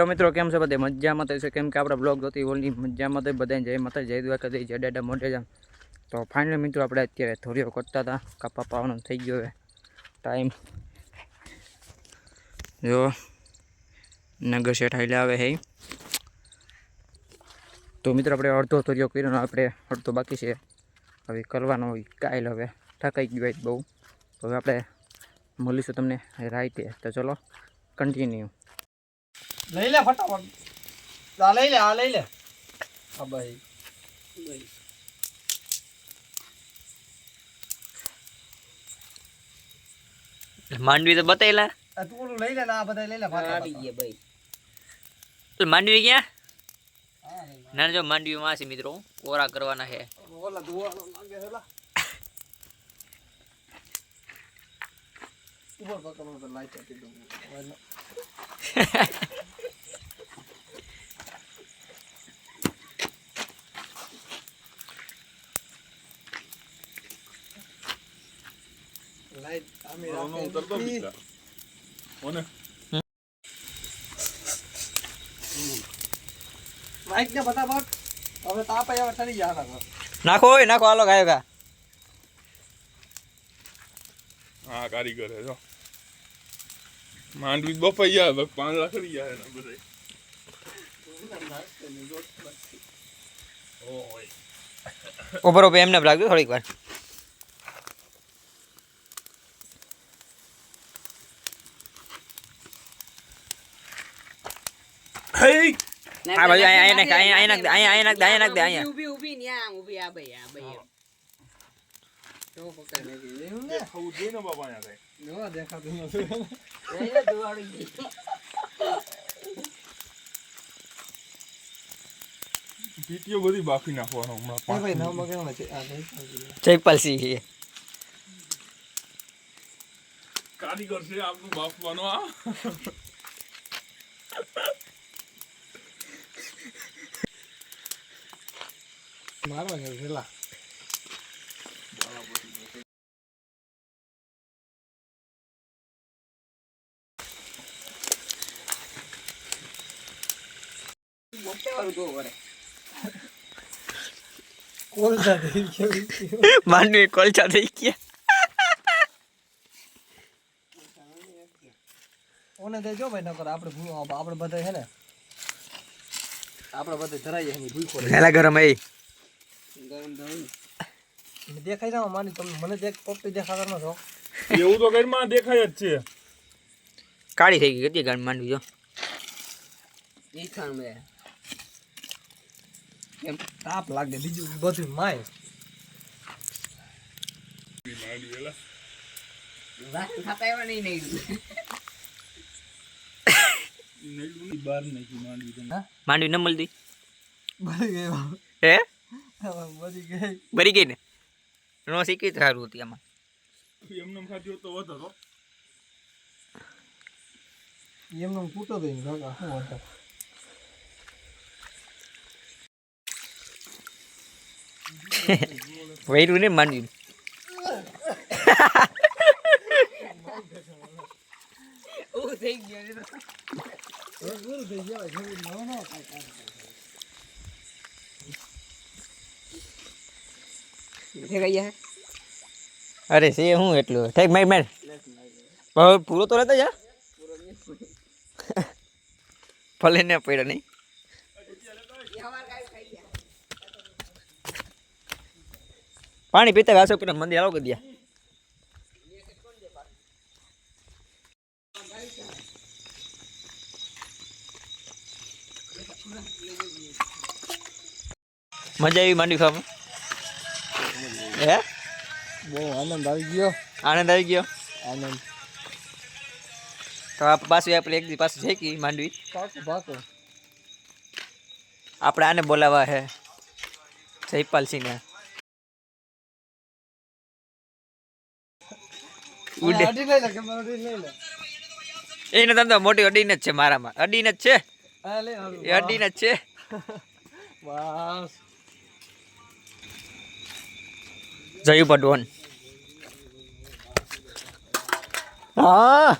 Hello મિત્રો, કેમ છે બધે? મજામાં થઈ છે. કેમ કે આપણે બ્લોગ જોતી ઓલી મજામાં થઈ બધાને જય માતા જય દ્વારકા, જય દાદા, મોઢે જામ. તો ફાઇનલી મિત્રો, આપણે અત્યારે થોડીઓ કરતા હતા. કાપા પાવાનો થઈ ગયો હવે. ટાઈમ જો, નગર શેઠ હાઈલે આવે હે. તો મિત્રો, આપણે અડધો થોડીઓ કર્યો આપણે અડધો બાકી છે. હવે કરવાનો હોય કાયલ હવે. થકાઈ ગયું બહુ. હવે આપણે મળીશું તમને રાઈટે તો ચલો કન્ટિન્યુ લઈ લે ફટાફટ. આ લઈ લે આ લઈ લે. હા ભાઈ. માંડવી તો બતાવેલા આ તું ઓલું લઈ લે ને આ બધા લઈ લે ફટાફટ તો માંડવી ક્યાં? હા, લઈ લે. ના જો માંડવી માં છે મિત્રો. કોરા કરવાના છે. ઓલા ધુવાળો લાગે છે લા. ઉપર પકડો તો લાઈટ આપી દઉં ઓલા. લાઈટ આમી રાખે. લાઈટ ને ફટાફટ હવે તાપ આવ્યા ઠરી ગયા લાગો નાખો નાખો હાલો ગાયો ગા હા કારીગર હે જો માંડવી બફાઈ બસ પાંદડા ખરી ગયા ને બધે ઉપર ઉપર એમને લાગ્યું થોડીક વાર આ બાજુ અહીંયા નાખ અહીંયા નાખ દે અહીંયા નાખ દે અહીંયા નાખ દે અહીંયા ઊભી ઊભી ન્યા ઊભી આ ભાઈ આ ભાઈ ને ને પીટીઓ બધી બાફી નાખવાનો હમણાં ભાઈ જયપાલસિંહ કારીગર છે આપણું બાફવાનો આ મારવા ગયો પેલા મોટે વાળું તો વરે કોલસા થઈ ગયો માંડવી કોલચા થઈ ગયા ઓને દેજો ભાઈ નકર આપણે ભૂ આપણે બધા છે ને આપણે બધા ધરાઈ જાય એની ભૂખો હેલા ગરમ એ ગરમ દેખાઈ જાવ માની તમે મને દેખ પોપટી દેખાતા ન છો એવું તો ઘરમાં દેખાય જ છે. કાળી થઈ ગઈ હતી ગાડી માંડવી જો ઈ ખાણ મે એમ તાપ લાગે બીજું બધું માય. માંડવી એલા વાસણ ખાતા એવા નહીં નહીં નહીં બહાર નાખી માંડવી તમે માંડવી ન મળતી. હે? બળી ગઈ. બરી ગઈ ને? નો શીખી સારું હતી આમાં એમને ખાધ્યો તો વધો એમનો ફૂટો દઈ ને કાકા શું વાંધો વૈરું ને માંડવી ઓ થઈ ગયો પૂરું થઈ અરે સે હું એટલું? ઠેક માર હવે પૂરો તો રહેતો જા? ભલે ને પડ્યો નહીં. પાણી પીતા વાસો પીને મંદિર આવો કરી દયા મજા આવી માંડી ખાવામાં? હે? બહુ આનંદ આવી ગયો. આનંદ આવી ગયો. આનંદ. તો પાછું આપણે એક દી પાછું છે કે માંડવી? પાકું પાકું આપણે આને બોલાવવા હે. જયપાલસિંહને. એને તમ તો મોટી અડીને જ છે મારામાં. અડીને જ છે. અડીને જ છે? બસ. જયું પડવન હા.